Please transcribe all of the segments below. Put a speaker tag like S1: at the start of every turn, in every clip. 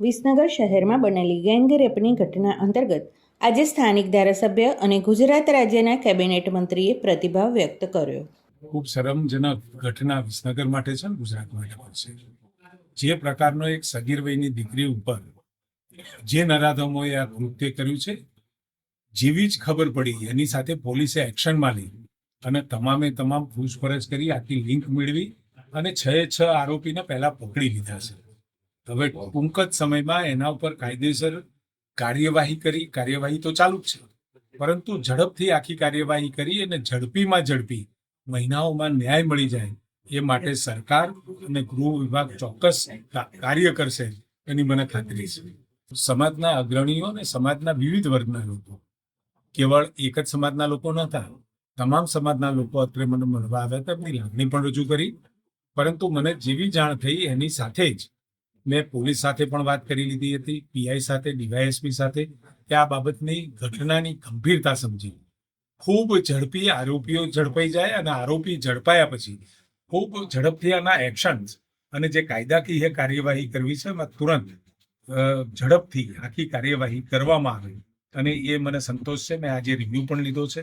S1: વિસનગર શહેરમાં બનેલી ગેંગરેપની ઘટના અંતર્ગત આજે સ્થાનિક ધારાસભ્ય અને ગુજરાત રાજ્યના કેબિનેટ મંત્રીએ પ્રતિભાવ વ્યક્ત કર્યો.
S2: ખૂબ શરમજનક ઘટના વિસનગર માટે છે ગુજરાત માટે પણ છે. જે પ્રકારનો એક સગીર વયની દીકરી ઉપર જે નરાધમોએ આ કૃત્ય કર્યું છે, જેવી જ ખબર પડી એની સાથે પોલીસે એક્શનમાં લઈ અને તમામે તમામ પૂછપરછ કરી, આખી લિંક મેળવી અને છ છ આરોપીને પહેલા પકડી લીધા છે. હવે ટૂંક જ સમયમાં એના ઉપર કાયદેસર કાર્યવાહી કરી, કાર્યવાહી તો ચાલુ જ છે, પરંતુ ઝડપથી આખી કાર્યવાહી કરી અને ઝડપીમાં ઝડપી મહિનાઓમાં ન્યાય મળી જાય. એ માટે સરકાર અને ગૃહ વિભાગ ચોક્કસ કાર્ય કરશે. એની મને ખાતરી છે. સમાજના અગ્રણીઓ અને સમાજના વિવિધ વર્ગના લોકો. કેવળ એક જ સમાજના લોકો નહોતા. તમામ સમાજના લોકો અત્રે મને મળવા આવ્યા હતા. એમની લાગણી પણ રજૂ કરી. પરંતુ મને જેવી જાણ થઈ એની સાથે જ મેં પોલીસ સાથે પણ વાત કરી લીધી હતી પીઆઈ સાથે ડીવાયએસપી સાથે. કે આ બાબતની ઘટનાની ગંભીરતા સમજી. ખૂબ ઝડપી આરોપીઓ ઝડપાઈ જાય અને આરોપી ઝડપાયા પછી ખૂબ ઝડપથી આના એક્શન્સ અને જે કાયદાકીય કાર્યવાહી કરવી છે એમાં તુરંત ઝડપથી આખી કાર્યવાહી કરવામાં આવે. અને એ મને સંતોષ છે. મેં આજે રિવ્યુ પણ લીધો છે.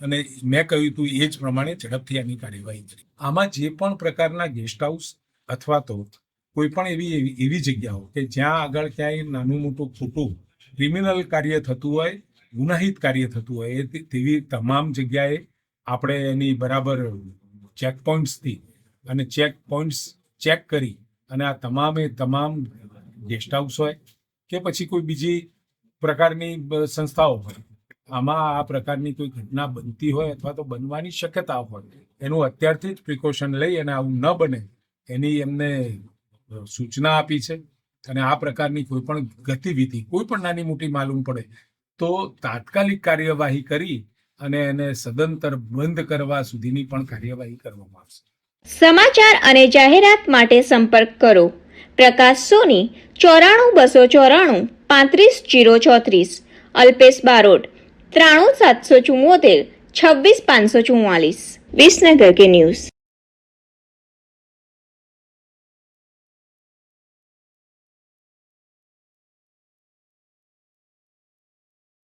S2: અને મેં કહ્યું હતું એ જ પ્રમાણે ઝડપથી આની કાર્યવાહી કરી. આમાં જે પણ પ્રકારના ગેસ્ટ હાઉસ અથવા તો કોઈ પણ એવી- એવી જગ્યાઓ કે જ્યાં આગળ ક્યાંય નાનું મોટું ખોટું ક્રિમિનલ કાર્ય થતું હોય ગુનાહિત કાર્ય થતું હોય તેવી તમામ જગ્યાએ આપણે એની બરાબર ચેક પોઈન્ટ્સથી અને ચેક પોઈન્ટ્સ ચેક કરી અને આ તમામે તમામ ગેસ્ટ હાઉસ હોય કે પછી કોઈ બીજી પ્રકારની સંસ્થાઓ હોય. આમાં આ પ્રકારની કોઈ ઘટના બનતી હોય અથવા તો બનવાની શક્યતા હોય, એનું અત્યારથી જ પ્રિકોશન લઈ અને આવું ન બને એની એમને સૂચના આપી છે. અને આ પ્રકારની કોઈ પણ ગતિવિધિ, કોઈ પણ નાની મોટી માલુમ પડે તો તાત્કાલિક કાર્યવાહી કરી અને એને સદંતર બંધ કરવા સુધીની પણ કાર્યવાહી કરવામાં આવશે.
S3: સમાચાર અને જાહેરાત માટે સંપર્ક કરો. પ્રકાશ સોની, ચોરાણું બસો ચોરાણું, પાંત્રીસ જીરો ચોત્રીસ. અલ્પેશ બારોટ, ત્રાણું સાતસો ચુમ્મોતેર છવ્વીસ પાંચસો ચુમ્માલીસ વિસનગર કે ન્યૂઝ.